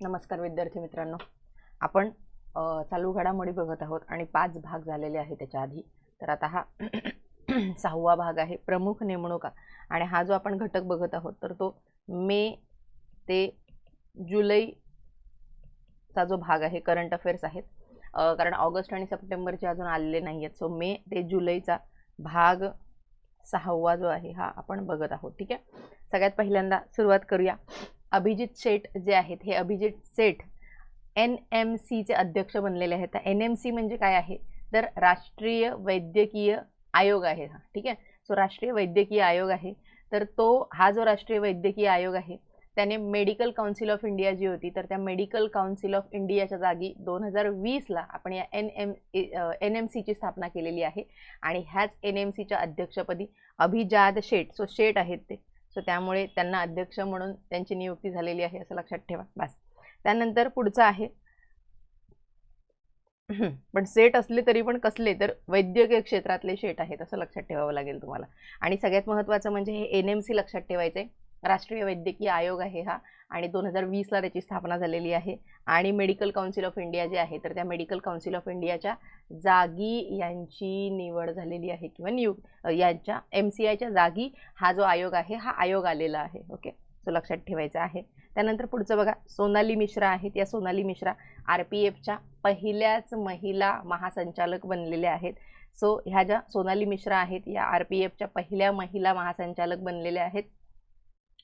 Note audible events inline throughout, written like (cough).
नमस्कार विद्यार्थी मित्रांनो. आपण चालू घडामोडी बघत आहोत आणि पाच भाग झालेले आहे त्याच्या आधी. तर आता हा (clears throat) सहावा भाग आहे प्रमुख नेमणुका आणि हा जो आपण घटक बघत आहोत तर तो मे ते जुलैचा जो भाग आहे करंट अफेअर्स आहेत. कारण ऑगस्ट आणि सप्टेंबरचे अजून आलेले नाही आहेत सो मे ते जुलैचा भाग सहावा जो आहे हा आपण बघत आहोत ठीक आहे? सगळ्यात पहिल्यांदा सुरुवात करूया. अभिजित शेठ जे आहेत हे अभिजित सेठ एन एम सीचे अध्यक्ष बनलेले आहेत. एन एम सी म्हणजे काय आहे? तर राष्ट्रीय वैद्यकीय आयोग आहे हा ठीक आहे? सो राष्ट्रीय वैद्यकीय आयोग आहे. तर तो हा जो राष्ट्रीय वैद्यकीय आयोग आहे त्याने मेडिकल काउन्सिल ऑफ इंडिया जी होती तर त्या मेडिकल काउन्सिल ऑफ इंडियाच्या जागी दोन हजार वीसला आपण या एन एम एन एम सीची स्थापना केलेली आहे. आणि ह्याच एन एम सीच्या अध्यक्षपदी अभिजात शेठ सो शेठ आहेत ते. सो त्यामुळे त्यांना अध्यक्ष म्हणून त्यांची नियुक्ती झालेली आहे असं लक्षात ठेवा. बस. त्यानंतर पुढचं आहे. (clears throat) पण सेट असले तरी पण कसले तर वैद्यकीय क्षेत्रातले शेट आहेत असं लक्षात ठेवावं लागेल तुम्हाला. आणि सगळ्यात महत्त्वाचं म्हणजे हे एन एम सी लक्षात ठेवायचं आहे राष्ट्रीय वैद्यकीय आयोग आहे हा आणि दोन हजार वीसला त्याची स्थापना झालेली आहे. आणि मेडिकल काउन्सिल ऑफ इंडिया जे आहे तर त्या मेडिकल काउन्सिल ऑफ इंडियाच्या जागी यांची निवड झालेली आहे किंवा नियुक्त यांच्या एम सी आयच्या जागी हा जो आयोग आहे हा आयोग आलेला आहे. ओके? सो लक्षात ठेवायचा आहे. त्यानंतर पुढचं बघा सोनाली मिश्रा आहेत. या सोनाली मिश्रा आर पी एफच्या पहिल्याच महिला महासंचालक बनलेल्या आहेत. सो ह्या ज्या सोनाली मिश्रा आहेत या आर पी एफच्या पहिल्या महिला महासंचालक बनलेल्या आहेत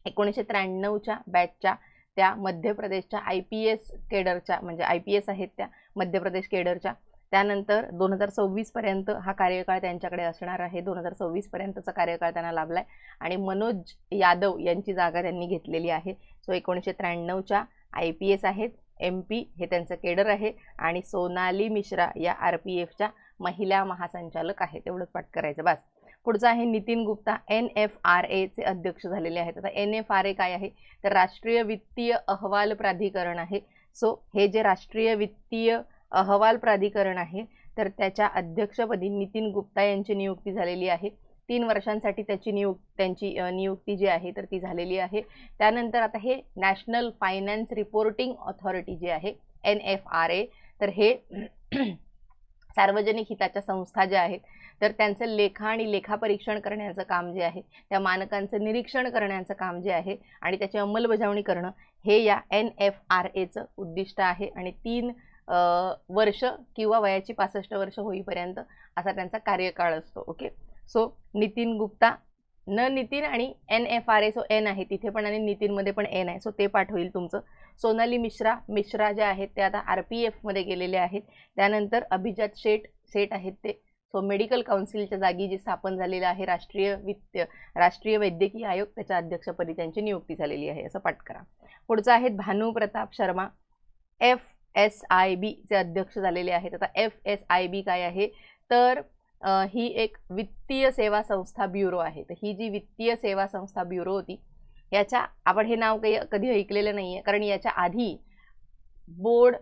एकोणीसशे त्र्याण्णवच्या बॅचच्या त्या मध्य प्रदेशच्या आय पी एस केडरच्या म्हणजे आय पी एस आहेत त्या मध्य प्रदेश केडरच्या त्यानंतर दोन हजार सव्वीसपर्यंत हा कार्यकाळ त्यांच्याकडे असणार आहे. दोन हजार सव्वीसपर्यंतचा कार्यकाळ त्यांना लाभला आहे आणि मनोज यादव यांची जागा त्यांनी घेतलेली आहे. सो एकोणीसशे त्र्याण्णवच्या आय पी एस आहेत. एम पी हे त्यांचं केडर आहे. आणि सोनाली मिश्रा या आर पी एफच्या महिला महासंचालक आहेत. तेवढंच पाठ करायचं. बस. पुढचं आहे Nitin Gupta N F R एचे अध्यक्ष झालेले आहेत. आता एन एफ आर ए काय आहे? तर राष्ट्रीय वित्तीय अहवाल प्राधिकरण आहे. सो हे जे राष्ट्रीय वित्तीय अहवाल प्राधिकरण आहे तर त्याच्या अध्यक्षपदी नितीन गुप्ता यांची नियुक्ती झालेली आहे. तीन वर्षांसाठी त्याची नियुक त्यांची नियुक्ती जी आहे तर ती झालेली आहे. त्यानंतर आता हे नॅशनल फायनान्स रिपोर्टिंग ऑथॉरिटी जे आहे एन एफ आर ए तर हे (clears throat) सार्वजनिक हिताच्या संस्था ज्या आहेत तर त्यांचं लेखा आणि लेखापरीक्षण करण्याचं काम जे आहे त्या मानकांचं निरीक्षण करण्याचं काम जे आहे आणि त्याची अंमलबजावणी करणं हे या एन एफ आर एचं उद्दिष्ट आहे. आणि तीन वर्ष किंवा वयाची पासष्ट वर्ष होईपर्यंत असा त्यांचा कार्यकाळ असतो. ओके? सो नितीन गुप्ता न नितीन आणि N F R A so N आहे. तिथे पण आणि नितीनमध्ये पण एन आहे. सो ते पाठ होईल तुमचं. सोनाली मिश्रा मिश्रा जे आहेत ते आता आर पी एफमध्ये गेलेले आहेत. त्यानंतर अभिजात शेट सेठ आहेत ते. सो मेडिकल काउन्सिलच्या जागी जे स्थापन झालेलं आहे राष्ट्रीय वित्त राष्ट्रीय वैद्यकीय आयोग त्याच्या अध्यक्षपदी त्यांची नियुक्ती झालेली आहे. असं पाठ करा. पुढचं आहेत Bhanu Pratap Sharma. F S I बीचे अध्यक्ष झालेले आहेत. आता एफ एस आय बी काय आहे? तर ही एक वित्तीय सेवा संस्था ब्युरो आहे. तर ही जी वित्तीय सेवा संस्था ब्युरो होती याच्या आपण हे नाव काही कधी ऐकलेलं नाही आहे कारण याच्या आधी बोर्ड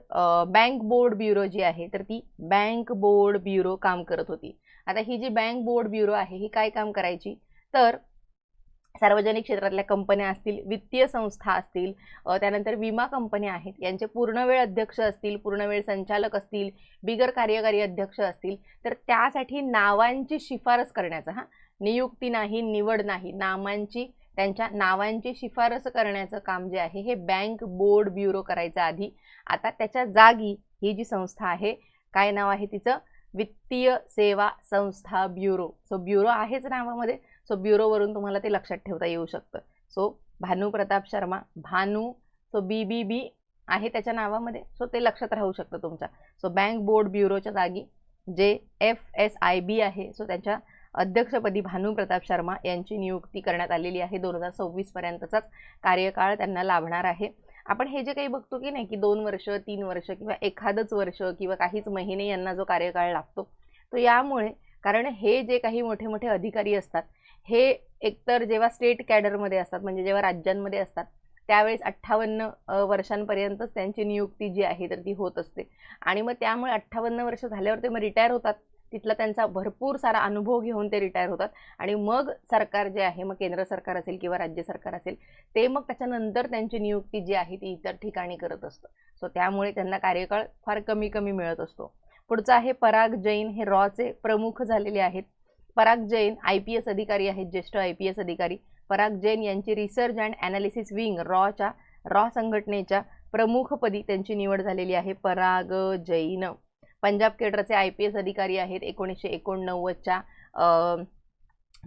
बँक बोर्ड ब्युरो जी आहे तर ती बँक बोर्ड ब्युरो काम करत होती. आता ही जी बँक बोर्ड ब्युरो आहे ही काय काम करायची? तर सार्वजनिक क्षेत्रातल्या कंपन्या असतील वित्तीय संस्था असतील त्यानंतर विमा कंपन्या आहेत यांचे पूर्णवेळ अध्यक्ष असतील पूर्णवेळ संचालक असतील बिगर कार्यकारी अध्यक्ष असतील तर त्यासाठी नावांची शिफारस करण्याचं हा. नियुक्ती नाही निवड नाही नामांची त्यांच्या नावांची शिफारस करण्याचं काम जे आहे हे बँक बोर्ड ब्युरो करायचं आधी. आता त्याच्या जागी ही जी संस्था आहे काय नाव आहे तिचं? वित्तीय सेवा संस्था ब्युरो. सो ब्युरो आहेच नावामध्ये. सो ब्युरोवरून तुम्हाला ते लक्षात ठेवता येऊ शकतं. So Bhanu Pratap Sharma. Bhanu so B B B आहे त्याच्या नावामध्ये. सो ते लक्षात राहू शकतं तुमच्या. सो बँक बोर्ड ब्युरोच्या जागी जे एफ एस आय बी आहे सो त्यांच्या अध्यक्षपदी भानुप्रताप शर्मा यांची नियुक्ती करण्यात आलेली आहे. दोन हजार सव्वीसपर्यंतचाच कार्यकाळ त्यांना लाभणार आहे. आपण हे जे काही बघतो की नाही की दोन वर्ष तीन वर्ष किंवा एखादंच वर्ष किंवा काहीच महिने यांना जो कार्यकाळ लागतो तो यामुळे कारण हे जे काही मोठे मोठे अधिकारी असतात हे एकतर जेव्हा स्टेट कॅडरमध्ये असतात म्हणजे जेव्हा राज्यांमध्ये असतात त्यावेळेस अठ्ठावन्न वर्षांपर्यंतच त्यांची नियुक्ती जी आहे तर ती होत असते. आणि मग त्यामुळे अठ्ठावन्न वर्ष झाल्यावर ते मग रिटायर होतात. तिथला त्यांचा भरपूर सारा अनुभव घेऊन ते रिटायर होतात. आणि मग सरकार जे आहे मग केंद्र सरकार असेल किंवा राज्य सरकार असेल ते मग त्याच्यानंतर त्यांची नियुक्ती जी आहे ती इतर ठिकाणी करत असतं. सो त्यामुळे त्यांना कार्यकाळ फार कमी कमी मिळत असतो. पुढचं आहे पराग जैन. हे रॉचे प्रमुख झालेले आहेत. Parag Jain I P S अधिकारी आहेत ज्येष्ठ आय पी एस अधिकारी. पराग जैन यांची रिसर्च अँड ॲनालिसिस विंग रॉच्या रॉ संघटनेच्या प्रमुखपदी त्यांची निवड झालेली आहे. पराग जैन. पंजाब केडरचे आय पी एस अधिकारी आहेत एकोणीसशे एकोणनव्वदच्या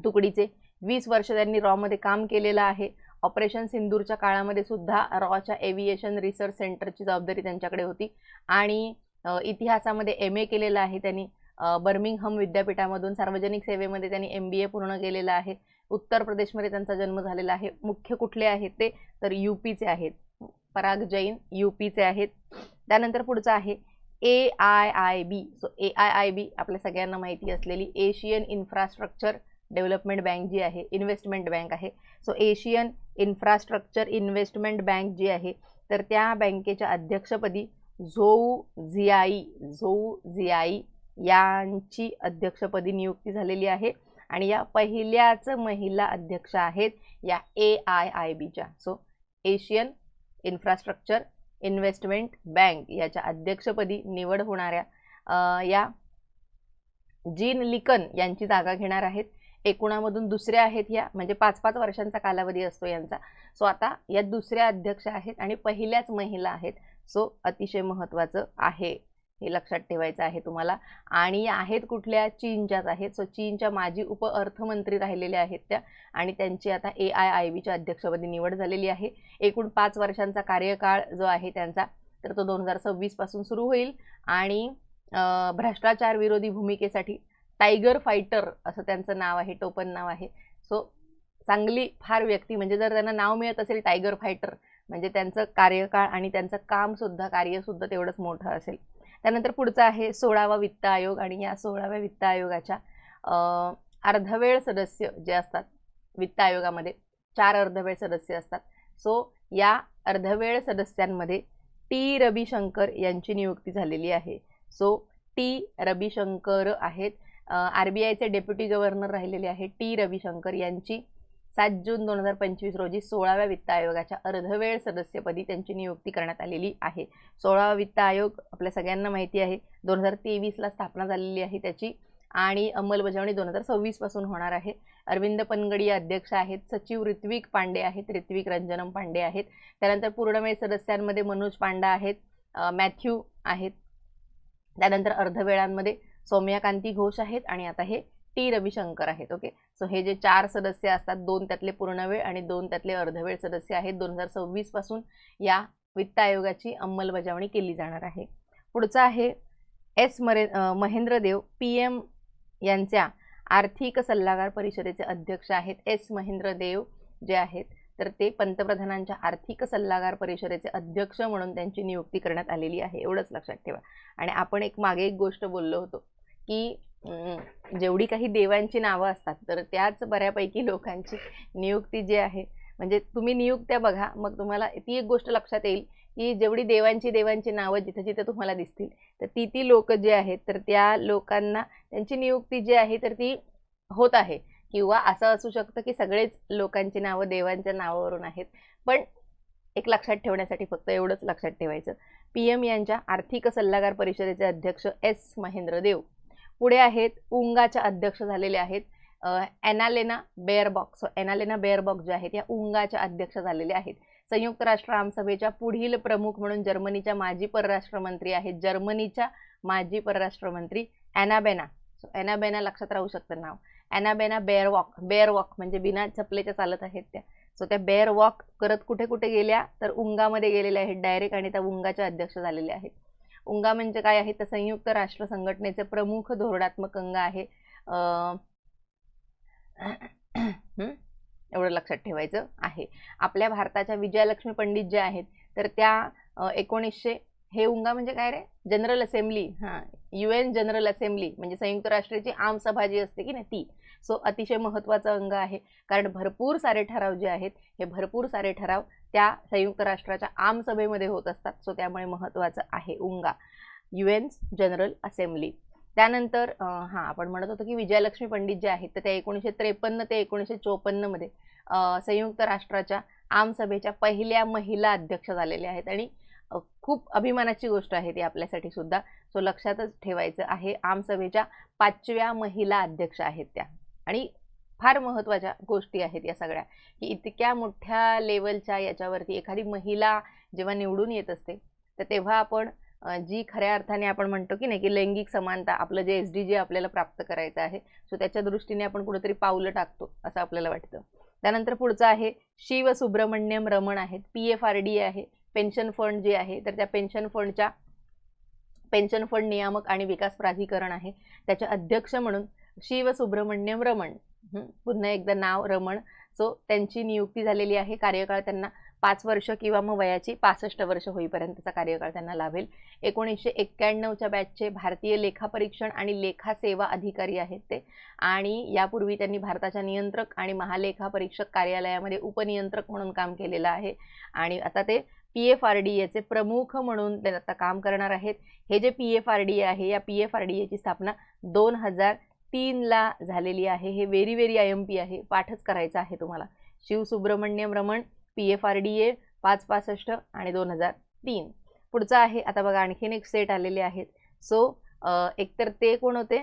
तुकडीचे. वीस वर्ष त्यांनी रॉमध्ये काम केलेलं आहे. ऑपरेशन सिंदूरच्या काळामध्ये सुद्धा रॉच्या एव्हिएशन रिसर्च सेंटरची जबाबदारी त्यांच्याकडे होती. आणि इतिहासामध्ये एम ए केलेलं आहे त्यांनी. बर्मिंगहम विद्यापीठामधून सार्वजनिक सेवेमध्ये त्यांनी एम बी ए पूर्ण केलेलं आहे. उत्तर प्रदेशमध्ये त्यांचा जन्म झालेला आहे. मुख्य कुठले आहेत ते? तर यू पीचे आहेत. पराग जैन यू पीचे आहेत. त्यानंतर पुढचं आहे. A I I B so A I I B आपल्या सगळ्यांना माहिती असलेली एशियन इन्फ्रास्ट्रक्चर डेव्हलपमेंट बँक जी आहे इन्व्हेस्टमेंट बँक आहे. So Asian infrastructure investment bank जी आहे तर त्या बँकेच्या अध्यक्षपदी झोऊ झियाई झोऊ झियाई यांची अध्यक्षपदी नियुक्ती झालेली आहे. आणि या पहिल्याच महिला अध्यक्ष आहेत या ए आय आय बीच्या so Asian infrastructure investment bank याच्या अध्यक्षपदी निवड होणाऱ्या या जीन लिकन यांची जागा घेणार आहेत. एकूणामधून दुसऱ्या आहेत या म्हणजे पाच पाच वर्षांचा कालावधी असतो यांचा. सो आता या दुसऱ्या अध्यक्ष आहेत आणि पहिल्याच महिला आहेत. सो अतिशय महत्त्वाचं आहे. हे लक्षात ठेवायचं आहे तुम्हाला. आणि आहेत कुठल्या? चीनच्याच आहेत. सो चीनच्या माजी उप अर्थमंत्री राहिलेल्या आहेत त्या. आणि त्यांची आता ए आय आय बीच्या अध्यक्षपदी निवड झालेली आहे. एकूण पाच वर्षांचा कार्यकाळ जो आहे त्यांचा तर तो दोन हजार सव्वीसपासून सुरू होईल. आणि भ्रष्टाचार विरोधी भूमिकेसाठी टायगर फायटर असं त्यांचं नाव आहे टोपन नाव आहे. सो चांगली फार व्यक्ती म्हणजे जर त्यांना नाव मिळत असेल टायगर फायटर म्हणजे त्यांचं कार्यकाळ आणि त्यांचं कामसुद्धा कार्यसुद्धा तेवढंच मोठं असेल. त्यानंतर पुढचं आहे सोळावा वित्त आयोग आणि या सोळाव्या वित्त आयोगाच्या अर्धवेळ सदस्य जे असतात वित्त आयोगामध्ये चार अर्धवेळ सदस्य असतात. सो या अर्धवेळ सदस्यांमध्ये टी रविशंकर यांची नियुक्ती झालेली आहे. सो टी रविशंकर आहेत. आर बी आयचे डेप्युटी गव्हर्नर राहिलेले आहे टी रविशंकर यांची. सात जून दोन हजार पंचवीस रोजी सोळाव्या वित्त आयोगाच्या अर्धवेळ सदस्यपदी त्यांची नियुक्ती करण्यात आलेली आहे. सोळावा वित्त आयोग आपल्या सगळ्यांना माहिती आहे. दोन हजार तेवीसला स्थापना झालेली आहे त्याची आणि अंमलबजावणी दोन हजार सव्वीसपासून होणार आहे. अरविंद पनगडी अध्यक्ष आहेत सचिव ऋत्विक पांडे आहेत ऋत्विक रंजनम पांडे आहेत. त्यानंतर पूर्णवेळ सदस्यांमध्ये मनोज पांडा आहेत मॅथ्यू आहेत. त्यानंतर अर्धवेळांमध्ये सौम्याकांती घोष आहेत आणि आता हे टी रविशंकर आहेत ओके? सो हे जे चार सदस्य असतात दोन त्यातले पूर्णवेळ आणि दोन त्यातले अर्धवेळ सदस्य आहेत दोन हजार सव्वीसपासून या वित्त आयोगाची अंमलबजावणी केली जाणार आहे. पुढचं आहे एस मरे महेंद्र देव पी एम यांच्या आर्थिक सल्लागार परिषदेचे अध्यक्ष आहेत. एस महेंद्र देव जे आहेत तर ते पंतप्रधानांच्या आर्थिक सल्लागार परिषदेचे अध्यक्ष म्हणून त्यांची नियुक्ती करण्यात आलेली आहे. एवढंच लक्षात ठेवा. आणि आपण एक मागे एक गोष्ट बोललो होतो की जेवढी काही देवांची नावं असतात तर त्याच बऱ्यापैकी लोकांची नियुक्ती जी आहे म्हणजे तुम्ही नियुक्त्या बघा मग तुम्हाला ती एक गोष्ट लक्षात येईल की जेवढी देवांची देवांची नावं जिथं जिथं तुम्हाला दिसतील तर ती ती लोक जे आहेत तर त्या लोकांना त्यांची नियुक्ती जी आहे तर ती होत आहे. किंवा असं असू शकतं की सगळेच लोकांची नावं देवांच्या नावावरून आहेत पण एक लक्षात ठेवण्यासाठी फक्त एवढंच लक्षात ठेवायचं. पी एम यांच्या आर्थिक सल्लागार परिषदेचे अध्यक्ष एस महेंद्र देव. पुढे आहेत उंगाच्या अध्यक्ष झालेले आहेत एनालेना बेअरबॉक्स एनालेना बेअरबॉक्स जे आहेत या उंगाच्या अध्यक्ष झालेले आहेत. संयुक्त राष्ट्र आमसभेच्या पुढील प्रमुख म्हणून जर्मनीच्या माजी परराष्ट्र मंत्री आहेत. जर्मनीच्या माजी परराष्ट्र मंत्री ॲनाबेना सो ॲनाबेना लक्षात राहू शकतं नाव. Anabaena bare walk bare walk म्हणजे बिना चपलेच्या चालत आहेत त्या. सो त्या बेअर वॉक करत कुठे कुठे गेल्या? तर उंगामध्ये गेलेल्या आहेत. डायरेक्ट आणि त्या उंगाच्या अध्यक्ष झालेल्या आहेत. उंगा म्हणजे काय आहे? तर संयुक्त राष्ट्र संघटनेचे प्रमुख धोरणात्मक अंग आहे. एवढं लक्षात ठेवायचं आहे. आपल्या भारताच्या विजयालक्ष्मी पंडित जे आहेत तर त्या एकोणीसशे हे उंगा म्हणजे काय रे? General assembly. हां यू एन जनरल असेंब्ली म्हणजे संयुक्त राष्ट्राची आमसभा जी असते की नाही ती. सो अतिशय महत्त्वाचा अंग आहे. कारण भरपूर सारे ठराव जे आहेत हे भरपूर सारे ठराव त्या संयुक्त राष्ट्राच्या आमसभेमध्ये होत असतात. सो त्यामुळे महत्त्वाचं आहे UNGA. U N general assembly त्यानंतर हां आपण म्हणत होतो की विजयलक्ष्मी पंडित जे आहेत तर त्या एकोणीसशे त्रेपन्न ते एकोणीसशे चोपन्नमध्ये संयुक्त राष्ट्राच्या आमसभेच्या पहिल्या महिला अध्यक्ष झालेल्या आहेत. आणि खूप अभिमानाची गोष्ट आहे ती आपल्यासाठी सुद्धा. सो लक्षातच ठेवायचं आहे आमसभेच्या पाचव्या महिला अध्यक्ष आहेत त्या. आणि फार महत्त्वाच्या गोष्टी आहेत या सगळ्या. की इतक्या मोठ्या लेवलच्या याच्यावरती एखादी महिला जेव्हा निवडून येत असते तर तेव्हा आपण जी खऱ्या अर्थाने आपण म्हणतो की नाही की लैंगिक समानता आपलं जे एस डी जे आपल्याला प्राप्त करायचं आहे सो त्याच्या दृष्टीने आपण कुठेतरी पावलं टाकतो असं आपल्याला वाटतं. त्यानंतर पुढचं आहे शिव सुब्रमण्यम रमण आहेत पी एफ आर डी आहे पेन्शन फंड जे आहे तर त्या पेन्शन फंडच्या पेन्शन फंड नियामक आणि विकास प्राधिकरण आहे त्याचे अध्यक्ष म्हणून शिव सुब्रमण्यम रमण. पुन्हा एकदा नाव रमण. सो त्यांची नियुक्ती झालेली आहे. कार्यकाळ त्यांना पाच वर्ष किंवा मग वयाची पासष्ट वर्ष होईपर्यंतचा कार्यकाळ त्यांना लाभेल एकोणीसशे एक्क्याण्णवच्या बॅचचे भारतीय लेखापरीक्षण आणि लेखा सेवा अधिकारी आहेत ते. आणि यापूर्वी त्यांनी भारताच्या नियंत्रक आणि महालेखापरीक्षक कार्यालयामध्ये उपनियंत्रक म्हणून काम केलेलं आहे. आणि आता ते पी एफ आर डी एचे प्रमुख म्हणून ते आता काम करणार आहेत. हे J P F R D आहे या पी एफ आर डी एची स्थापना दोन हजार तीनला झालेली आहे. हे very very I M P आहे. पाठच करायचा आहे तुम्हाला. Shiv Subramaniam Raman P F R D A पाच पासष्ट आणि दोन हजार तीन. पुढचं आहे आता बघा आणखीन एक सेट आलेले आहेत. सो एकतर ते कोण होते?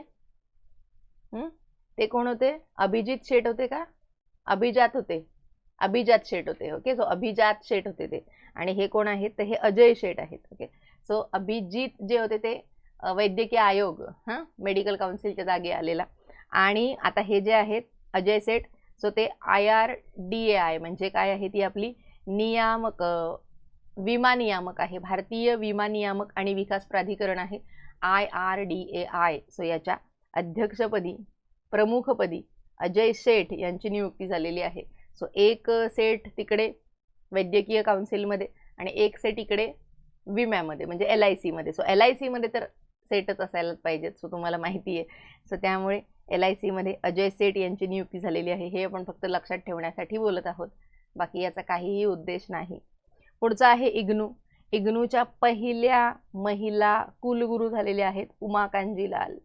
ते कोण होते? अभिजित शेट होते का? अभिजात होते. अभिजात शेट होते. ओके सो अभिजात शेट होते ते. आणि हे कोण आहेत? तर हे अजय शेट आहेत. ओके सो अभिजित जे होते ते वैद्यकीय आयोग हां मेडिकल काउन्सिलच्या जागी आलेला. आणि आता हे जे आहेत अजय सेठ सो ते I R D A I म्हणजे काय आहे ती आपली नियामक विमा नियामक आहे भारतीय विमा नियामक आणि विकास प्राधिकरण आहे I R D A I. So याच्या अध्यक्षपदी प्रमुखपदी अजय सेठ यांची नियुक्ती झालेली आहे. सो एक सेठ तिकडे वैद्यकीय काउन्सिलमध्ये आणि एक सेट इकडे विम्यामध्ये म्हणजे एल आय सीमध्ये सो एल आय सीमध्ये तर सेटच असायलाच पाहिजेत सो तुम्हाला माहिती आहे. सो त्यामुळे एल आय सीमध्ये अजय सेठ यांची नियुक्ती झालेली आहे हे आपण फक्त लक्षात ठेवण्यासाठी बोलत आहोत. बाकी याचा काहीही उद्देश नाही. पुढचं आहे इग्नू. इग्नूच्या पहिल्या महिला कुलगुरू झालेल्या आहेत उमा कांजीलाल.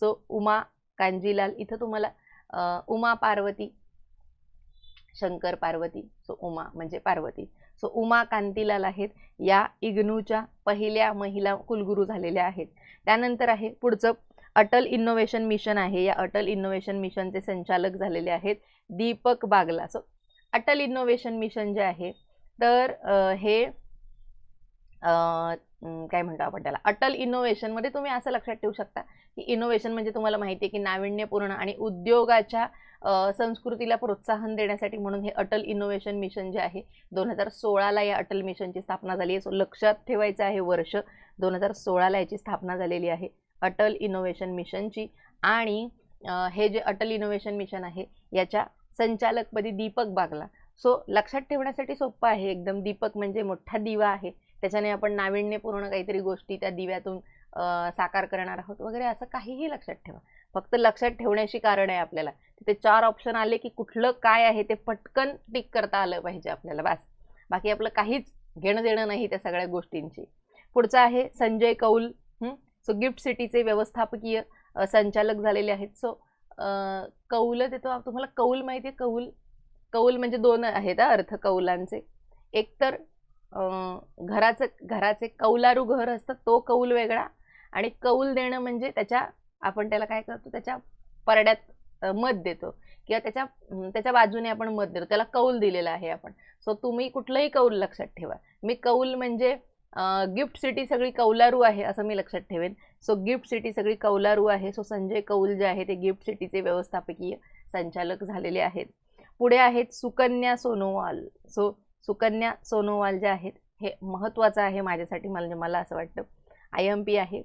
सो उमा कांजीलाल इथं तुम्हाला उमा पार्वती शंकर पार्वती. सो उमा म्हणजे पार्वती. सो उमा कांतीलाल आहेत. या इग्नूच्या पहिल्या महिला कुलगुरू झालेल्या आहेत. त्यानंतर आहे पुढचं अटल इनोव्हेशन मिशन आहे. या अटल इनोव्हेशन मिशनचे संचालक झालेले आहेत Deepak Bagla. So Atal innovation mission जे आहे तर हे काय म्हणतो आपण त्याला? अटल इनोव्हेशनमध्ये तुम्ही असं लक्षात ठेवू शकता की इनोव्हेशन म्हणजे तुम्हाला माहिती आहे की नाविन्यपूर्ण आणि उद्योगाच्या संस्कृतीला प्रोत्साहन देण्यासाठी म्हणून हे अटल इनोव्हेशन मिशन जे आहे दोन हजार सोळाला या अटल मिशनची स्थापना झाली आहे. सो लक्षात ठेवायचं आहे वर्ष दोन हजार सोळाला याची स्थापना झालेली आहे अटल इनोव्हेशन मिशनची आणि हे जे अटल इनोव्हेशन मिशन आहे याच्या संचालकपदी दीपक बागला. सो लक्षात ठेवण्यासाठी सोपं आहे. एकदम दीपक म्हणजे मोठा दिवा आहे. त्याच्याने आपण नाविन्यपूर्ण काहीतरी गोष्टी त्या दिव्यातून साकार करणार आहोत. वगैरे असं काहीही लक्षात ठेवा. फक्त लक्षात ठेवण्याची कारण आहे आपल्याला. तिथे चार ऑप्शन आले की कुठलं काय आहे ते पटकन टिक करता आलं पाहिजे आपल्याला बस. बाकी आपलं काहीच घेणं देणं नाही त्या सगळ्या गोष्टींची. पुढचं आहे संजय कौल सो गिफ्ट सिटीचे व्यवस्थापकीय संचालक झालेले आहेत. सो कौल देतो तुम्हाला कौल माहिती आहे कौल कौल म्हणजे दोन आहेत अर्थ कौलांचे. एक तर घराचं घराचे कौलारू घर असतं तो कौल वेगळा. आणि कौल देणं म्हणजे त्याच्या आपण त्याला काय करतो त्याच्या परड्यात मत देतो. किंवा त्याच्या त्याच्या बाजूने आपण मत देतो. त्याला कौल दिलेला आहे आपण. सो तुम्ही कुठलंही कौल लक्षात ठेवा. मी कौल म्हणजे गिफ्ट सिटी सगळी कौलारू आहे असं मी लक्षात ठेवेन. सो गिफ्ट सिटी सगळी कौलारू आहे. सो संजय कौल जे आहे ते गिफ्ट सिटीचे व्यवस्थापकीय संचालक झालेले आहेत. पुढे आहेत सुकन्या सोनोवाल. सो सुकन्या सोनोवाल जे आहेत हे महत्त्वाचं आहे माझ्यासाठी. मला म्हणजे मला असं वाटतं. आय एम पी आहे.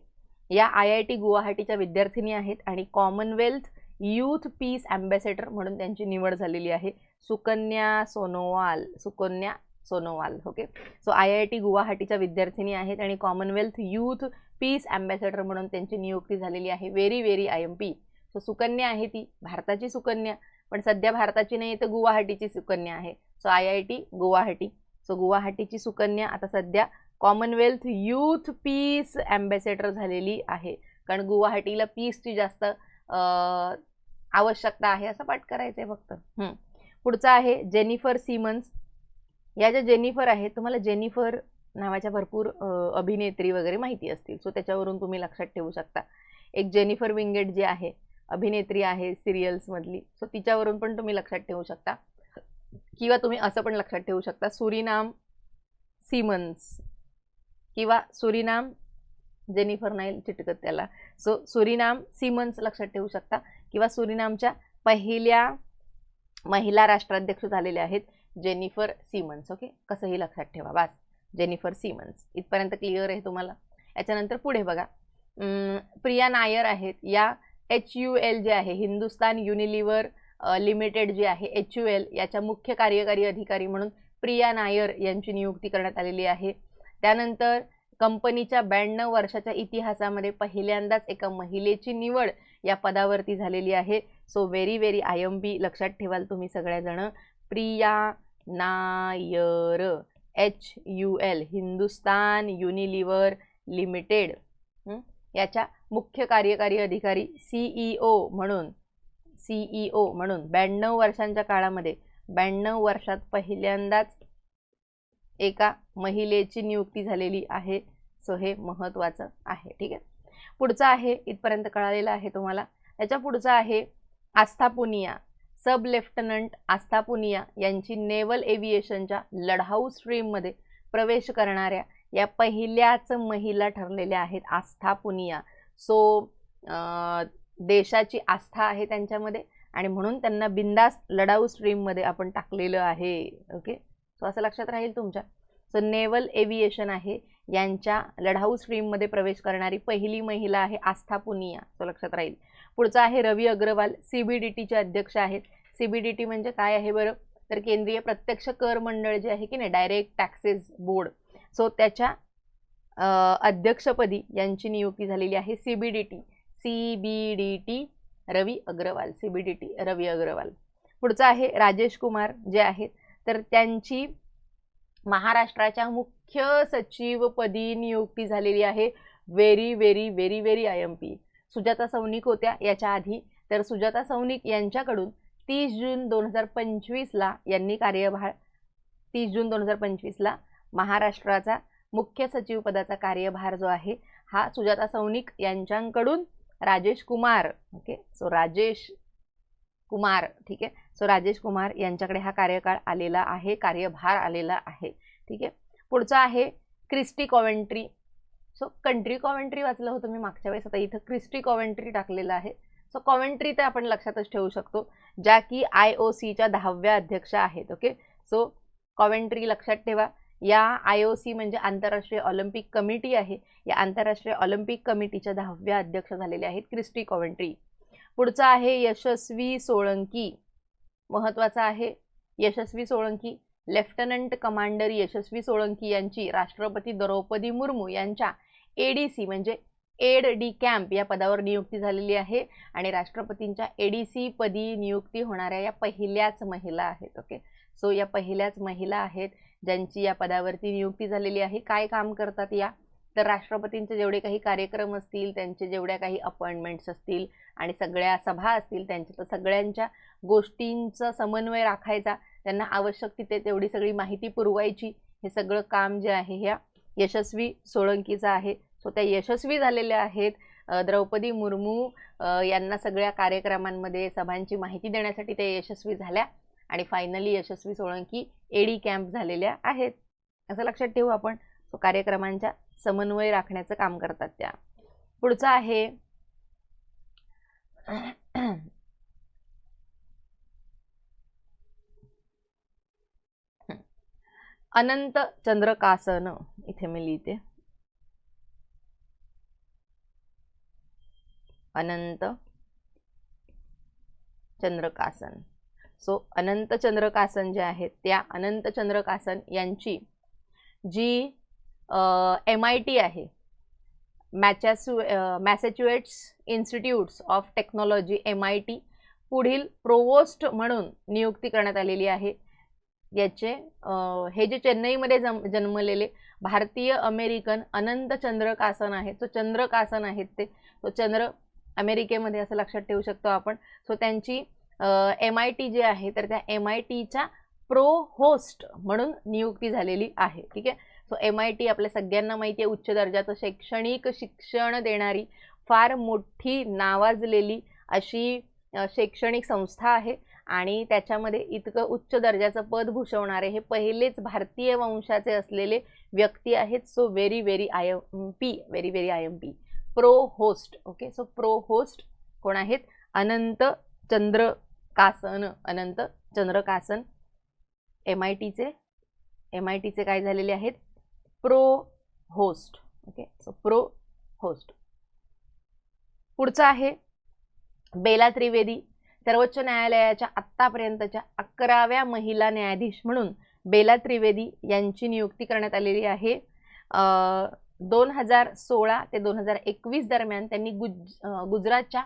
या आय आय टी गुवाहाटीच्या विद्यार्थिनी आहेत आणि कॉमनवेल्थ यूथ पीस अँबॅसेडर म्हणून त्यांची निवड झालेली आहे. Sukanya Sonowal Sukanya Sonowal okay so I I T गुवाहाटीच्या विद्यार्थिनी आहेत आणि कॉमनवेल्थ यूथ पीस अँबॅसेडर म्हणून त्यांची नियुक्ती झालेली आहे. Very very I M P so Sukanya आहे ती. भारताची सुकन्या. पण सध्या भारताची नाही तर गुवाहाटीची सुकन्या आहे. So I I T Guwahati. So गुवाहाटीची Sukanya आता सध्या कॉमनवेल्थ यूथ पीस ॲम्बॅसेडर झालेली आहे. कारण गुवाहाटीला पीसची जास्त आवश्यकता आहे असं पाठ करायचंय फक्त. पुढचं पुढचा आहे जेनिफर सिमन्स या ज्या जेनिफर आहेत तुम्हाला जेनिफर नावाच्या भरपूर अभिनेत्री वगैरे माहिती असतील. सो त्याच्यावरून तुम्ही लक्षात ठेवू शकता. एक जेनिफर विंगेट जी आहे अभिनेत्री आहे सिरियल्समधली सो तिच्यावरून पण तुम्ही लक्षात ठेवू शकता. किंवा तुम्ही असं पण लक्षात ठेवू शकता. सुरीनाम सिमन्स किंवा सुरीनाम जेनिफर नाही चिटकत त्याला. सो सुरीनाम सिमन्स लक्षात ठेवू शकता. किंवा सुरीनामच्या पहिल्या महिला राष्ट्राध्यक्ष झालेल्या आहेत जेनिफर सिमन्स ओके कसंही लक्षात ठेवा बास. Jennifer Simmons. इथपर्यंत क्लिअर आहे तुम्हाला? याच्यानंतर पुढे बघा. प्रिया नायर आहेत. या एच यू एल जे आहे हिंदुस्तान युनिलिव्हर लिमिटेड जे आहे एच यू एल याच्या मुख्य कार्यकारी अधिकारी म्हणून प्रिया नायर यांची नियुक्ती करण्यात आलेली आहे. त्यानंतर कंपनीच्या ब्याण्णव वर्षाच्या इतिहासामध्ये पहिल्यांदाच एका महिलेची निवड या पदावरती झालेली आहे. So very very I M B लक्षात ठेवाल तुम्ही सगळ्याजणं. Priya Nair H U L Hindustan Unilever limited. याच्या मुख्य कार्यकारी अधिकारी सीईओ म्हणून सीईओ म्हणून ब्याण्णव वर्षांच्या काळामध्ये ब्याण्णव वर्षात पहिल्यांदाच एका महिलेची नियुक्ती झालेली आहे. सो हे महत्त्वाचं आहे. ठीक आहे? पुढचं आहे इथपर्यंत कळालेलं आहे तुम्हाला. त्याच्या पुढचं आहे आस्थापुनिया. सब लेफ्टनंट आस्थापुनिया यांची नेव्हल एव्हिएशनच्या लढाऊ स्ट्रीममध्ये प्रवेश करणाऱ्या या पहिल्याच महिला ठरलेल्या आहेत आस्थापुनिया. सो देशाची आस्था आहे त्यांच्यामध्ये आणि म्हणून त्यांना बिंदास लढाऊ स्ट्रीममध्ये आपण टाकलेलं आहे. ओके सो असं लक्षात राहील तुमच्या. सो नेव्हल एव्हिएशन आहे. यांच्या लढाऊ स्ट्रीममध्ये प्रवेश करणारी पहिली महिला आहे आस्था पुनिया सो लक्षात राहील. पुढचा आहे Ravi Agrawal C B D टीचे अध्यक्ष आहेत. सी बी डी टी म्हणजे काय आहे बरं? तर केंद्रीय प्रत्यक्ष कर मंडळ जे आहे की नाही डायरेक्ट टॅक्सेस बोर्ड. सो त्याच्या अध्यक्षपदी यांची नियुक्ती झालेली आहे C B D T. C B D T Ravi Agrawal C B D T Ravi Agrawal. पुढचं आहे राजेश कुमार जे आहेत. तर त्यांची महाराष्ट्राच्या मुख्य सचिवपदी नियुक्ती झालेली आहे very very very very I M P Sujata Saunik होत्या याच्या आधी. तर सुजाता सौनिक यांच्याकडून तीस जून दोन हजार पंचवीसला यांनी कार्यभार तीस जून दोन हजार पंचवीसला महाराष्ट्राचा मुख्य सचिवपदाचा कार्यभार जो आहे हा सुजाता सौनिक यांच्याकडून राजेश कुमार ओके सो राजेश कुमार ठीक आहे? सो राजेश कुमार यांच्याकडे हा कार्यकाळ आलेला आहे कार्यभार आलेला आहे ठीक आहे? पुढचा आहे Kirsty Coventry. So country Coventry वाचलं होतं मी मागच्या वेळेस. आता इथं क्रिस्टी कॉवेंट्री टाकलेलं आहे. सो कॉमेंट्री तर आपण लक्षातच ठेवू शकतो ज्या की आय ओ सीच्या दहाव्या अध्यक्ष आहेत ओके? सो कॉमेंट्री लक्षात ठेवा. या आय ओ सी म्हणजे आंतरराष्ट्रीय ऑलिम्पिक कमिटी आहे. या आंतरराष्ट्रीय ऑलिम्पिक कमिटीच्या दहाव्या अध्यक्ष झालेल्या आहेत क्रिस्टी कॉवेंट्री. पुढचा आहे यशस्वी सोळंकी. महत्त्वाचा आहे यशस्वी सोळंकी. लेफ्टनंट कमांडर यशस्वी सोळंकी यांची राष्ट्रपती द्रौपदी मुर्मू यांच्या एडीसी म्हणजे एड डी कॅम्प या पदावर नियुक्ती झालेली आहे आणि राष्ट्रपतींच्या एडीसी पदी नियुक्ती होणाऱ्या या पहिल्याच महिला आहेत ओके सो या पहिल्याच महिला आहेत ज्यांची या पदावरती नियुक्ती झालेली आहे. काय काम करतात या? तर राष्ट्रपतींचे जेवढे काही कार्यक्रम असतील त्यांचे जेवढ्या काही अपॉइंटमेंट्स असतील आणि सगळ्या सभा असतील त्यांच्या तर सगळ्यांच्या गोष्टींचा समन्वय राखायचा. त्यांना आवश्यक तिथे तेवढी सगळी माहिती पुरवायची. हे सगळं काम जे आहे ह्या यशस्वी सोळंकीचं आहे. सो त्या यशस्वी झालेल्या आहेत. द्रौपदी मुर्मू यांना सगळ्या कार्यक्रमांमध्ये सभांची माहिती देण्यासाठी त्या यशस्वी झाल्या आणि finally Yashasvi Solanki aide de camp झालेल्या आहेत. असं लक्षात ठेवू आपण. सो कार्यक्रमांच्या समन्वय राखण्याचं काम करतात त्या. पुढचं आहे अनंत चंद्रकासन इथे मी लिहिते. अनंत चंद्रकासन. सो अनंत चंद्रकासन जे आहेत त्या अनंत चंद्रकासन यांची जी एम आय टी आहे. मॅचॅसु Massachusetts institutes of technology M I T पुढील प्रोवोस्ट म्हणून नियुक्ती करण्यात आलेली आहे. याचे हे जे चेन्नईमध्ये जम जन्मलेले भारतीय अमेरिकन अनंत चंद्रकासन आहेत तो चंद्रकासन आहेत ते. तो चंद्र अमेरिकेमध्ये असं लक्षात ठेवू शकतो आपण. सो त्यांची एम आय टी जे आहे तर त्या एम आय टीच्या प्रो होस्ट म्हणून नियुक्ती झालेली आहे. ठीक आहे? सो एम आय टी आपल्या सगळ्यांना माहिती आहे उच्च दर्जाचं शैक्षणिक शिक्षण देणारी फार मोठी नावाजलेली अशी शैक्षणिक संस्था आहे. आणि त्याच्यामध्ये इतकं उच्च दर्जाचं पद भूषवणारे हे पहिलेच भारतीय वंशाचे असलेले व्यक्ती आहेत. So very very I M P very very I M P provost okay so provost कोण आहेत? अनंत चंद्रकासन अनंत चंद्रकासन एम आय टीचे एम आय टीचे काय झालेले आहेत? Provost okay so provost पुढचं आहे बेला त्रिवेदी सर्वोच्च न्यायालयाच्या आत्तापर्यंतच्या अकराव्या महिला न्यायाधीश म्हणून बेला त्रिवेदी यांची नियुक्ती करण्यात आलेली आहे. दोन हजार सोळा ते दोन हजार एकवीस दरम्यान त्यांनी गुज गुजरातच्या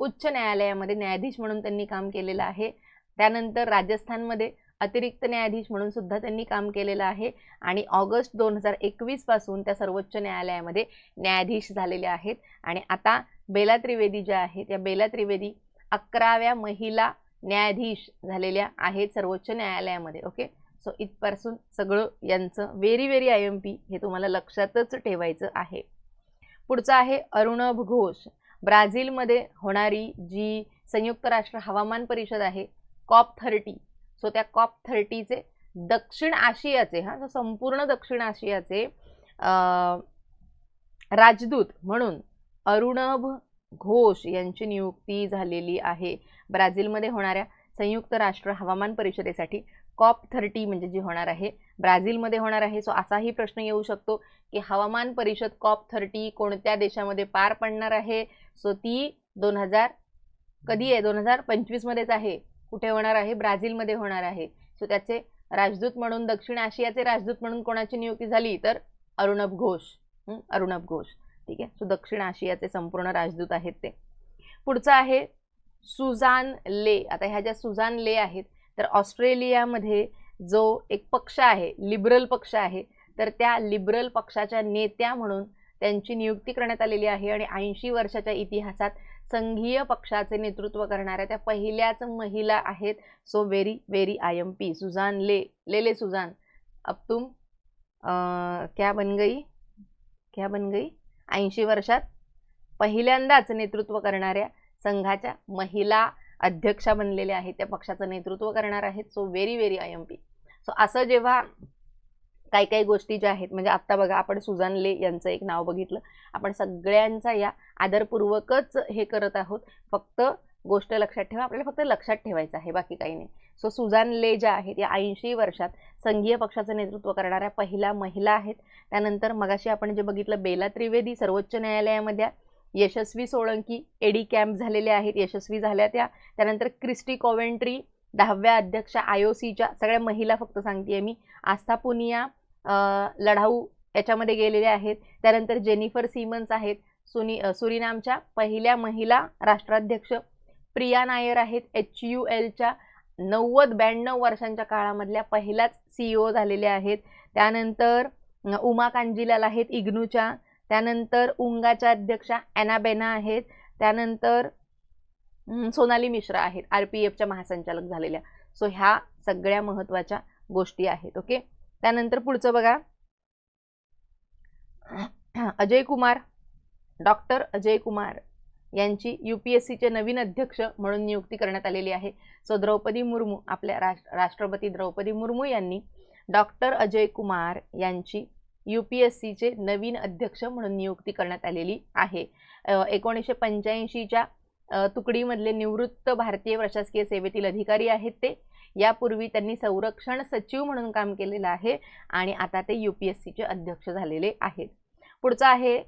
उच्च न्यायालयामध्ये न्यायाधीश म्हणून त्यांनी काम केलेलं आहे. त्यानंतर राजस्थानमध्ये अतिरिक्त न्यायाधीश म्हणून सुद्धा त्यांनी काम केलेलं आहे. आणि ऑगस्ट दोन हजार एकवीसपासून त्या सर्वोच्च न्यायालयामध्ये न्यायाधीश झालेले आहेत. आणि आता बेला त्रिवेदी ज्या आहेत या बेला त्रिवेदी अकराव्या महिला न्यायाधीश झालेल्या आहेत सर्वोच्च न्यायालयामध्ये ओके? सो इथपासून सगळं यांचं very very I M P हे तुम्हाला लक्षातच ठेवायचं आहे. पुढचं आहे अरुणभ घोष. ब्राझीलमध्ये होणारी जी संयुक्त राष्ट्र हवामान परिषद आहे कॉप थर्टी सो त्या कॉप थर्टीचे दक्षिण आशियाचे हा जो संपूर्ण दक्षिण आशियाचे राजदूत म्हणून अरुणभ घोष यांची नियुक्ती झालेली आहे. ब्राझीलमध्ये होणाऱ्या संयुक्त राष्ट्र हवामान परिषदेसाठी कॉप थर्टी म्हणजे जी होणार आहे ब्राझीलमध्ये होणार आहे. सो असाही प्रश्न येऊ शकतो की हवामान परिषद कॉप थर्टी कोणत्या देशामध्ये पार पडणार आहे? सो ती दोन हजार कधी आहे? दोन हजार पंचवीसमध्येच आहे. कुठे होणार आहे? ब्राझीलमध्ये होणार आहे. सो त्याचे राजदूत म्हणून दक्षिण आशियाचे राजदूत म्हणून कोणाची नियुक्ती झाली? तर अरुणभ घोष. अरुणब अरुणभ घोष. ठीक आहे? सो दक्षिण आशियाचे संपूर्ण राजदूत आहेत ते. पुढचं आहे सुजान ले. आता ह्या ज्या सुजान ले आहेत तर ऑस्ट्रेलियामध्ये जो एक पक्ष आहे लिबरल पक्ष आहे तर त्या लिबरल पक्षाच्या नेत्या म्हणून त्यांची नियुक्ती करण्यात आलेली आहे आणि ऐंशी वर्षाच्या इतिहासात संघीय पक्षाचे नेतृत्व करणाऱ्या त्या पहिल्याच महिला आहेत. So very very I M P Sussan Ley Ley Ley Sujan अब तुम क्या बन गई? क्या बन गई? ऐंशी वर्षात पहिल्यांदाच नेतृत्व करणाऱ्या संघाच्या महिला अध्यक्षा बनलेल्या आहेत. त्या पक्षाचं नेतृत्व करणार आहेत. So very very I M P so असं जेव्हा काही काही गोष्टी ज्या आहेत म्हणजे आत्ता बघा आपण सुजान ले यांचं एक नाव बघितलं. आपण सगळ्यांचा या आदरपूर्वकच हे करत आहोत. फक्त गोष्ट लक्षात ठेवा आपल्याला फक्त लक्षात ठेवायचं आहे बाकी काही नाही. सो सुजान ले ज्या आहेत या ऐंशी वर्षात संघीय पक्षाचं नेतृत्व करणाऱ्या पहिल्या महिला आहेत. त्यानंतर मगाशी आपण जे बघितलं बेला त्रिवेदी सर्वोच्च न्यायालयामध्ये यशस्वी सोळंकी एडी कॅम्प झालेले आहेत यशस्वी झाल्या त्या. त्यानंतर क्रिस्टी कोवेंट्री दहाव्या अध्यक्षा आय ओ सीच्या सगळ्या महिला फक्त सांगते मी. आस्था पुनिया लढाऊ याच्यामध्ये गेलेले आहेत. त्यानंतर जेनिफर सिमन्स आहेत. सुनी सुरीनामच्या पहिल्या महिला राष्ट्राध्यक्ष प्रिया नायर आहेत. एच यू एलच्या नव्वद ब्याण्णव वर्षांच्या काळामधल्या पहिल्याच सीईओ झालेल्या आहेत. त्यानंतर उमा कांजीलाल आहेत इग्नूच्या. त्यानंतर उंगाच्या अध्यक्षा ॲनाबेना आहेत. त्यानंतर सोनाली मिश्रा आहेत. आर पी एफच्या महासंचालक झालेल्या. सो ह्या सगळ्या महत्त्वाच्या गोष्टी आहेत. ओके त्यानंतर पुढचं बघा. अजय कुमार डॉक्टर अजय कुमार यांची यू पी एस सीचे नवीन अध्यक्ष म्हणून नियुक्ती करण्यात आलेली आहे. सो द्रौपदी मुर्मू आपल्या राष्ट्र राष्ट्रपती द्रौपदी मुर्मू यांनी डॉक्टर अजय कुमार यांची यू पी एस सीचे नवीन अध्यक्ष म्हणून नियुक्ती करण्यात आलेली आहे. एकोणीसशे पंच्याऐंशीच्या तुकडीमधले निवृत्त भारतीय प्रशासकीय सेवेतील अधिकारी आहेत ते. यापूर्वी त्यांनी संरक्षण सचिव म्हणून काम केलेलं आहे आणि आता ते यू पी एस सीचे अध्यक्ष झालेले आहेत. पुढचं आहे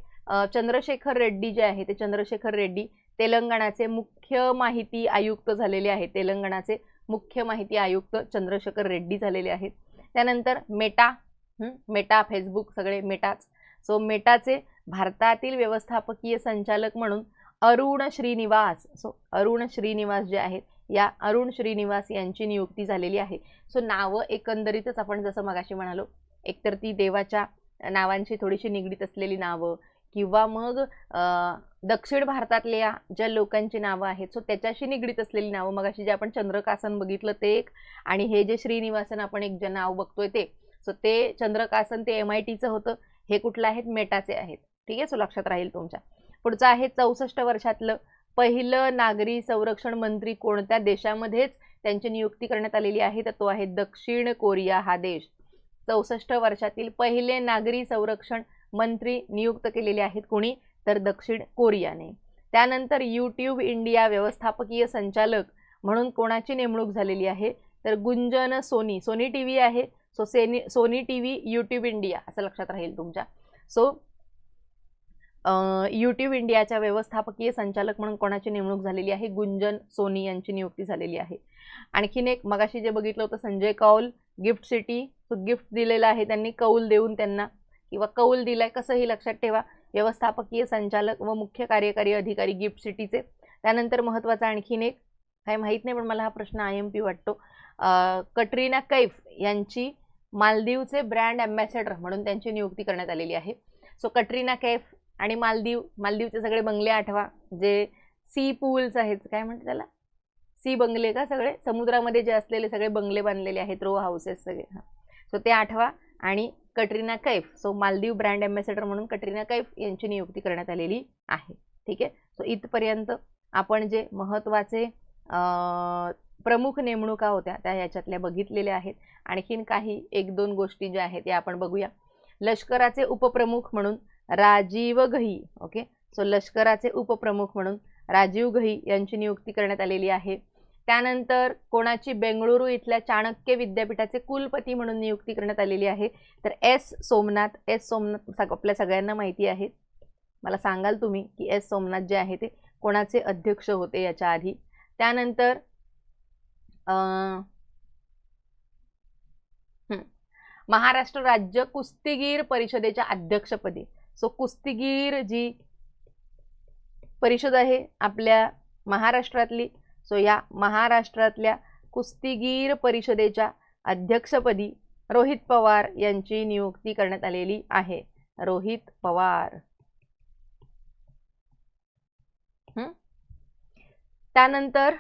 चंद्रशेखर रेड्डी जे आहे ते चंद्रशेखर रेड्डी तेलंगणाचे मुख्य माहिती आयुक्त झालेले आहेत. तेलंगणाचे मुख्य माहिती आयुक्त चंद्रशेखर रेड्डी झालेले आहेत. त्यानंतर मेटा मेटा फेसबुक सगळे मेटाच. सो मेटाचे भारतातील व्यवस्थापकीय संचालक म्हणून अरुण श्रीनिवास सो अरुण श्रीनिवास जे आहेत या अरुण श्रीनिवास यांची नियुक्ती झालेली आहे. सो नावं एकंदरीतच आपण जसं मगाशी म्हणालो एकतर ती देवाच्या नावांशी थोडीशी निगडीत असलेली नावं किंवा मग दक्षिण भारतातल्या ज्या लोकांची नावं आहेत सो त्याच्याशी निगडीत असलेली नावं. मगाशी जे आपण चंद्रकासन बघितलं ते एक आणि हे जे श्रीनिवासन आपण एक जे नाव बघतोय ते. सो ते चंद्रकासन ते एम आय टीचं होतं. हे कुठलं आहेत? मेटाचे आहेत. ठीक आहे? सो लक्षात राहील तुमच्या. पुढचं आहे चौसष्ट वर्षातलं पहिलं नागरी संरक्षण मंत्री कोणत्या देशामध्येच त्यांची नियुक्ती करण्यात आलेली आहे तर तो आहे दक्षिण कोरिया हा देश. चौसष्ट वर्षातील पहिले नागरी संरक्षण मंत्री नियुक्त केलेले आहेत कोणी? तर दक्षिण कोरियाने. त्यानंतर यूट्यूब इंडिया व्यवस्थापकीय संचालक म्हणून कोणाची नेमणूक झालेली आहे? तर Gunjan Soni Sony T V आहे. सो सेनी Sony T V YouTube India असं लक्षात राहील तुमच्या. सो यूट्यूब इंडियाच्या व्यवस्थापकीय संचालक म्हणून कोणाची नेमणूक झालेली आहे? गुंजन सोनी यांची नियुक्ती झालेली आहे. आणखीन एक मगाशी जे बघितलं होतं संजय कौल गिफ्ट सिटी तो गिफ्ट दिलेला आहे. त्यांनी कौल देऊन त्यांना किंवा कौल दिलाय कसंही लक्षात ठेवा. व्यवस्थापकीय संचालक व मुख्य कार्यकारी अधिकारी गिफ्ट सिटीचे. त्यानंतर महत्त्वाचा आणखीन एक काय माहीत नाही पण मला हा प्रश्न आय एम पी वाटतो. कटरीना कैफ यांची मालदीवचे ब्रँड अँबॅसेडर म्हणून त्यांची नियुक्ती करण्यात आलेली आहे. सो कटरीना कैफ आणि मालदीव मालदीवचे सगळे बंगले आठवा जे सी पूल्स आहेत काय म्हणते त्याला? सी बंगले का सगळे? समुद्रामध्ये जे असलेले सगळे बंगले बांधलेले आहेत रो हाऊसेस सगळे हां. सो ते आठवा आणि Katrina Kaif. So Maldives brand ambassador म्हणून कटरीना कैफ यांची नियुक्ती करण्यात आलेली आहे. ठीक आहे? सो इथपर्यंत आपण जे महत्त्वाचे प्रमुख नेमणुका होत्या त्या याच्यातल्या बघितलेल्या आहेत. आणखीन काही एक दोन गोष्टी ज्या आहेत या आपण बघूया. लष्कराचे उपप्रमुख म्हणून राजीव घई ओके सो लष्कराचे उपप्रमुख म्हणून राजीव घई यांची नियुक्ती करण्यात आलेली आहे. त्यानंतर कोणाची? बेंगळुरू इथल्या चाणक्य विद्यापीठाचे कुलपती म्हणून नियुक्ती करण्यात आलेली आहे. तर एस सोमनाथ एस सोमनाथ सग आपल्या सगळ्यांना माहिती आहे. मला सांगाल तुम्ही की एस सोमनाथ जे आहे ते कोणाचे अध्यक्ष होते याच्या आधी? त्यानंतर महाराष्ट्र राज्य कुस्तीगीर परिषदेच्या अध्यक्षपदी. सो कुस्तीगीर जी परिषद आहे आपल्या महाराष्ट्रातली सो या महाराष्ट्रातल्या कुस्तीगीर परिषदेच्या अध्यक्षपदी रोहित पवार यांची नियुक्ती करण्यात आलेली आहे. रोहित पवार. त्यानंतर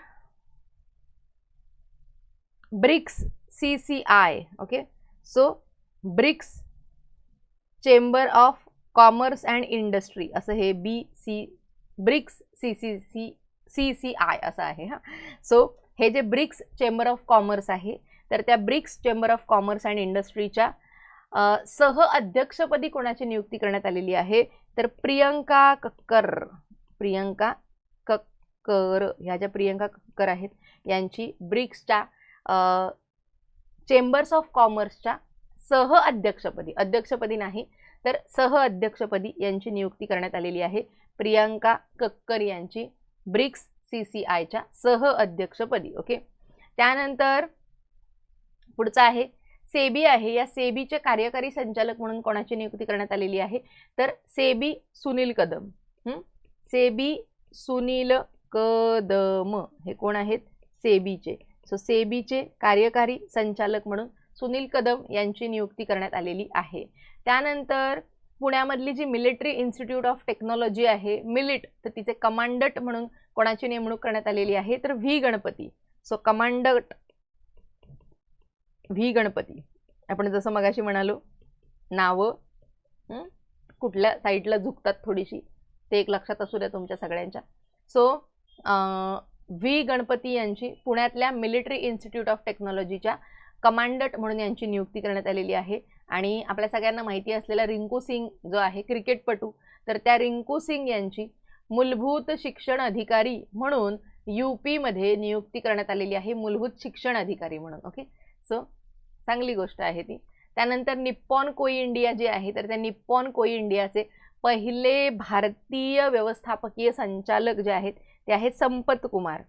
BRICS C C I okay? So BRICS chamber of commerce and industry असं हे B C BRICS C C C C C I असं आहे हां. सो हे जे ब्रिक्स चेंबर ऑफ कॉमर्स आहे तर त्या BRICS chamber of commerce and इंडस्ट्रीच्या सह अध्यक्षपदी कोणाची नियुक्ती करण्यात आलेली आहे तर प्रियंका कक्कर. प्रियंका कक्कर ह्या ज्या प्रियंका कक्कर आहेत यांची ब्रिक्सच्या चेंबर्स ऑफ कॉमर्सच्या सह अध्यक्षपदी अध्यक्षपदी नाही तर सह अध्यक्षपदी यांची नियुक्ती करण्यात आलेली आहे. प्रियांका कक्कर यांची ब्रिक्स सी सी आयच्या सह अध्यक्षपदी ओके? त्यानंतर पुढचं आहे. सेबी आहे. या सेबीचे कार्यकारी संचालक म्हणून कोणाची नियुक्ती करण्यात आलेली आहे? तर सेबी सुनील कदम. हं? सेबी सुनील कदम हे कोण आहेत? सेबीचे. सो सेबीचे कार्यकारी संचालक म्हणून सुनील कदम यांची नियुक्ती करण्यात आलेली आहे. त्यानंतर पुण्यामधली जी मिलिटरी इन्स्टिट्यूट ऑफ टेक्नॉलॉजी आहे मिलिट तर तिचे कमांडट म्हणून कोणाची नेमणूक करण्यात आलेली आहे तर V Ganapathy. So commandant V Ganapathy. आपण जसं मगाशी म्हणालो नावं कुठल्या साईडला झुकतात थोडीशी ते एक लक्षात असू द्या तुमच्या सगळ्यांच्या. सो व्ही गणपती यांची पुण्यातल्या मिलिटरी इन्स्टिट्यूट ऑफ टेक्नॉलॉजीच्या कमांडट म्हणून यांची नियुक्ती करण्यात आलेली आहे. आणि आपल्या सगळ्यांना माहिती असलेला रिंकू सिंग जो आहे क्रिकेटपटू तर त्या रिंकू सिंग यांची मूलभूत शिक्षण अधिकारी म्हणून यू पीमध्ये नियुक्ती करण्यात आलेली आहे मूलभूत शिक्षण अधिकारी म्हणून ओके सो चांगली गोष्ट आहे ती. त्यानंतर निप्पॉन कोई इंडिया जे आहे तर त्या निप्पॉन कोई इंडियाचे पहिले भारतीय व्यवस्थापकीय संचालक जे आहेत ते आहेत संपत कुमार.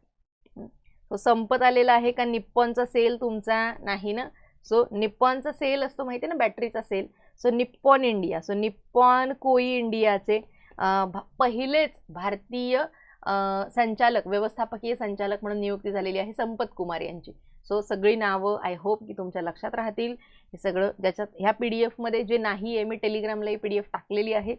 सो संपत आलेला आहे का? निप्पॉनचा सेल तुमचा नाही ना? सो निप्पॉनचा सेल असतो माहिती आहे ना बॅटरीचा cell so Nippon India so Nippon कोई इंडियाचे भा- पहिलेच भारतीय संचालक व्यवस्थापकीय संचालक म्हणून नियुक्ती झालेली आहे संपत कुमार यांची. सो सगळी नावं आय होप की तुमच्या लक्षात राहतील. हे सगळं ज्याच्यात ह्या पी डी एफमध्ये जे नाही आहे मी टेलिग्रामलाही पी डी एफ टाकलेली आहे.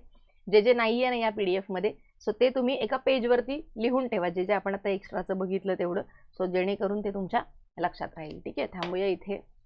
जे जे नाही आहे ना या पी डी एफमध्ये सो ते तुम्ही एका पेजवरती लिहून ठेवा. जे जे आपण आता एक्स्ट्राचं बघितलं तेवढं. सो जेणेकरून ते तुमच्या लक्षात राहील. ठीक आहे? थांबूया इथे.